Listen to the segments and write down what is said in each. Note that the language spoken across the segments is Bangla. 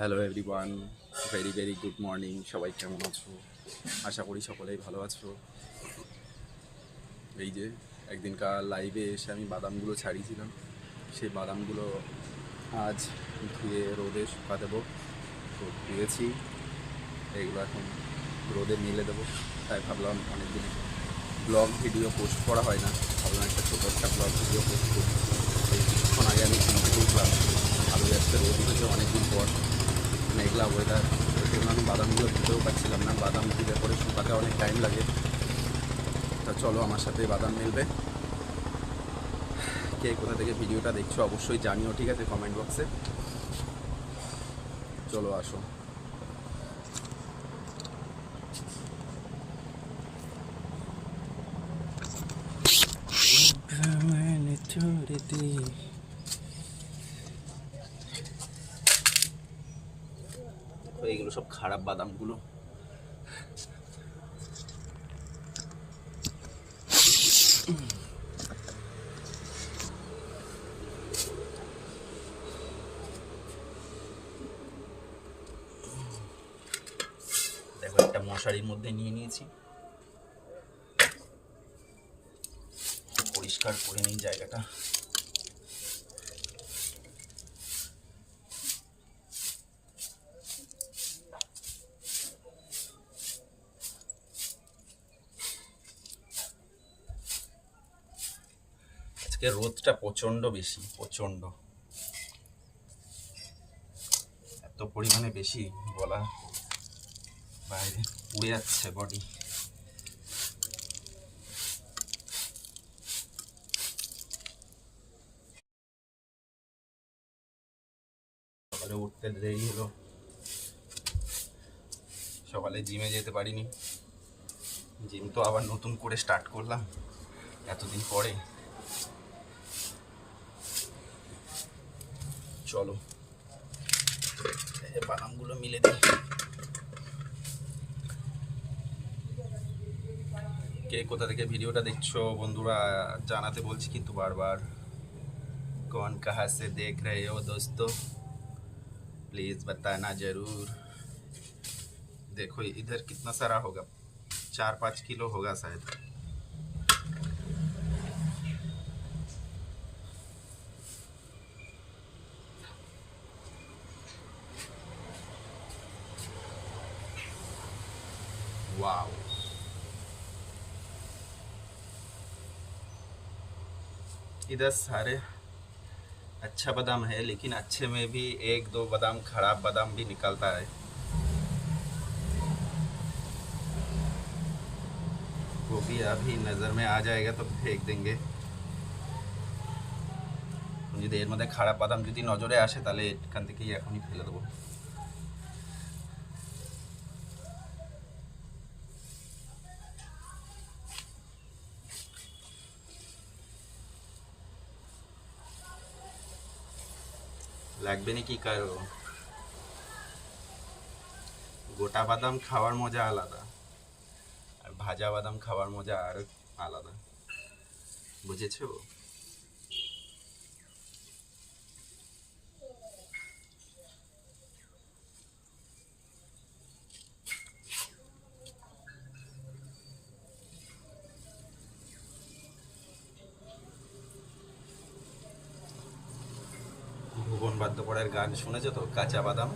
Hello everyone very very good morning সবাই কেমন আছো? আশা করি সকলেই ভালো আছো। এই যে, একদিনকার লাইভে এসে আমি বাদামগুলো ছাড়িয়েছিলাম। সেই বাদামগুলো আজ ধুয়ে রোদে শুকা দেবো। তো ধুয়েছি। এগুলো এখন রোদে মিলে দেবো। তাই ভাবলাম অনেকদিন ব্লগ ভিডিও পোস্ট করা হয় না। ভাবলাম একটা ছোটো একটা ব্লগ ভিডিও পোস্ট করি। কিছুক্ষণ আগে আমি ভালো যাচ্ছে রোদ হয়েছে অনেকদিন পর ওয়েদার ওই জন্য বাদামগুলো দিতেও পারছিলাম না। বাদাম ধুলে পরে শুকাতে অনেক টাইম লাগে। তা চলো, আমার সাথে বাদাম মিলবে। কে কোথা থেকে ভিডিওটা দেখছ অবশ্যই জানিও, ঠিক আছে? কমেন্ট বক্সে চলো, আসো। এইগুলো সব খারাপ বাদামগুলো। দেখো একটা মশারির মধ্যে নিয়ে নিয়েছি। পরিষ্কার করে নিই জায়গাটা। আজকে রোদটা প্রচণ্ড বেশি প্রচণ্ড এত পরিমাণে বেশি বলা বাইরে পুড়ে যাচ্ছে বডি সকালে উঠতে দেরি হলো। সকালে জিমে যেতে পারিনি। জিম তো আবার নতুন করে স্টার্ট করলাম। এতদিন পরে চলো এই যে বাদামগুলো মিলে দিই কে কোথা থেকে ভিডিওটা দেখছো বন্ধুরা জানাতে বলছি কিন্তু বারবার कौन कहाँ से देख रहे हो दोस्तों प्लीज़ बताना ज़रूर देखो इधर कितना सारा होगा चार पाँच किलो होगा शायद वाओ इधर सारे अच्छा बादाम है लेकिन अच्छे में भी एक दो बादाम खराब बादाम भी निकलता है वो भी अभी नज़र में आ जाएगा तो फेंक देंगे যদি এর মধ্যে খারাপ বাদাম যদি নজরে আসে তাহলে এখান থেকেই এখনই ফেলে দেবো লাগবে নাকি কারও? গোটা বাদাম খাওয়ার মজা আলাদা, আর ভাজা বাদাম খাওয়ার মজা আর আলাদা। বুঝেছ? বাদ্যপড়ার গান শুনেছো তো? কাঁচা বাদাম?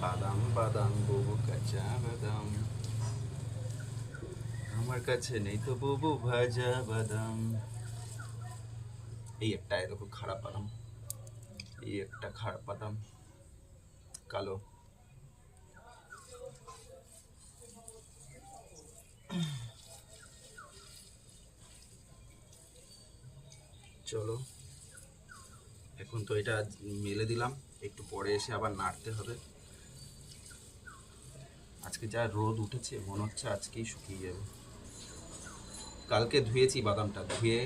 বাদাম বাদাম, বুবু, কাঁচা বাদাম। আমার কাছে নেই তো বুবু ভাজা বাদাম। এই একটা এরকম খারাপ বাদাম। এই একটা খারাপ বাদাম। কালো। চলো। এখন তো এটা মেলে দিলাম, একটু পরে এসে আবার নাড়তে হবে। আজকে যা রোদ উঠেছে, মনে হচ্ছে আজকেই শুকিয়ে যাবে। কালকে ধুয়েছি বাদামটা, ধুয়ে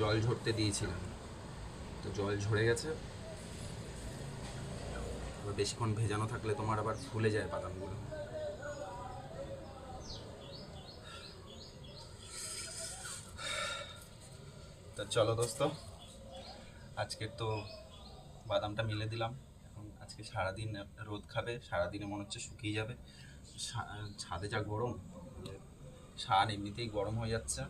জল ঝরতে দিয়েছিলাম। তো জল ঝরে গেছে। এবার বেশিক্ষণ ভেজানো থাকলে তোমার আবার ফুলে যায় বাদামগুলো। তা চলো দোস্ত। আজকের তো বাদামটা মিলে দিলাম। এখন আজকে সারাদিন রোদ খাবে, সারাদিনে মনে হচ্ছে শুকিয়ে যাবে। ছাদে যা গরম সার এমনিতেই গরম হয়ে যাচ্ছে।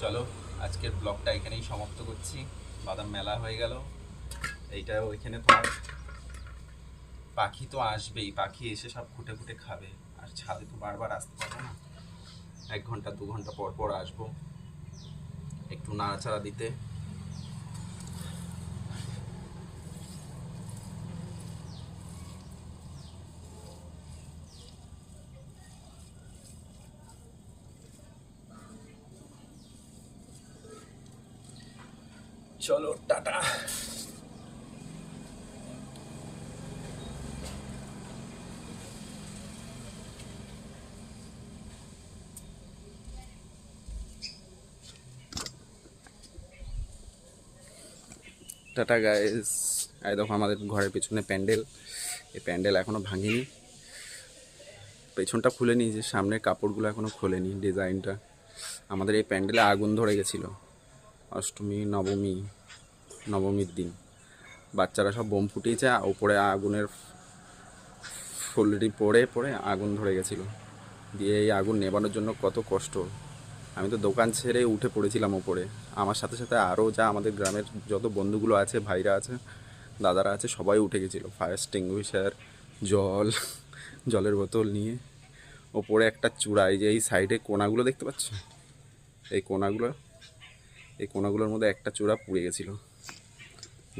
চলো, আজকের ব্লগটা এখানেই সমাপ্ত করছি। বাদাম মেলা হয়ে গেল। এইটা ওইখানে তোমার। পাখি তো আসবেই, পাখি এসে সব খুঁটে খুঁটে খাবে। আর ছাদে তো বারবার আসতে পারব না। এক ঘণ্টা, দু ঘণ্টা পর পর আসব। একটু নাড়াচাড়া দিতে। চলো টাটা। টাটা গাইজ এই দেখো আমাদের ঘরের পেছনে প্যান্ডেল এই প্যান্ডেল এখনও ভাঙেনি পেছনটা খুলে যে সামনের কাপড়গুলো এখনও খোলেনি ডিজাইনটা আমাদের এই প্যান্ডেলে আগুন ধরে গেছিল অষ্টমী নবমী নবমীর দিন বাচ্চারা সব বোম ফুটিয়েছে ওপরে আগুনের ফুলটি পড়ে পড়ে আগুন ধরে গেছিল দিয়ে এই আগুন নেবানোর জন্য কত কষ্ট আমি তো দোকান ছেড়ে উঠে পড়েছিলাম ওপরে। আমার সাথে সাথে আরও যা আমাদের গ্রামের যত বন্ধুগুলো আছে, ভাইরা আছে, দাদারা আছে, সবাই উঠে গেছিল। ফায়ার এক্সটিংগুইশার জল, জলের বোতল নিয়ে। ওপরে একটা চূড়া, এই যে এই সাইডে কোনাগুলো দেখতে পাচ্ছ? এই কোনাগুলো, এই কোনাগুলোর মধ্যে একটা চূড়া পুড়ে গেছিল,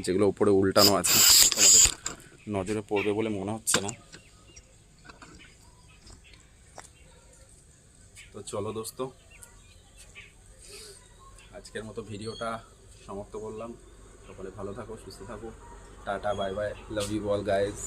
যেগুলো ওপরে উল্টানো আছে। তোমাদের নজরে পড়বে বলে মনে হচ্ছে না। তো চলো দোস্ত আজকের মতো ভিডিওটা সমাপ্ত করলাম। সকলে ভালো থাকো, সুস্থ থাকো। Tata, bye bye. Love you all guys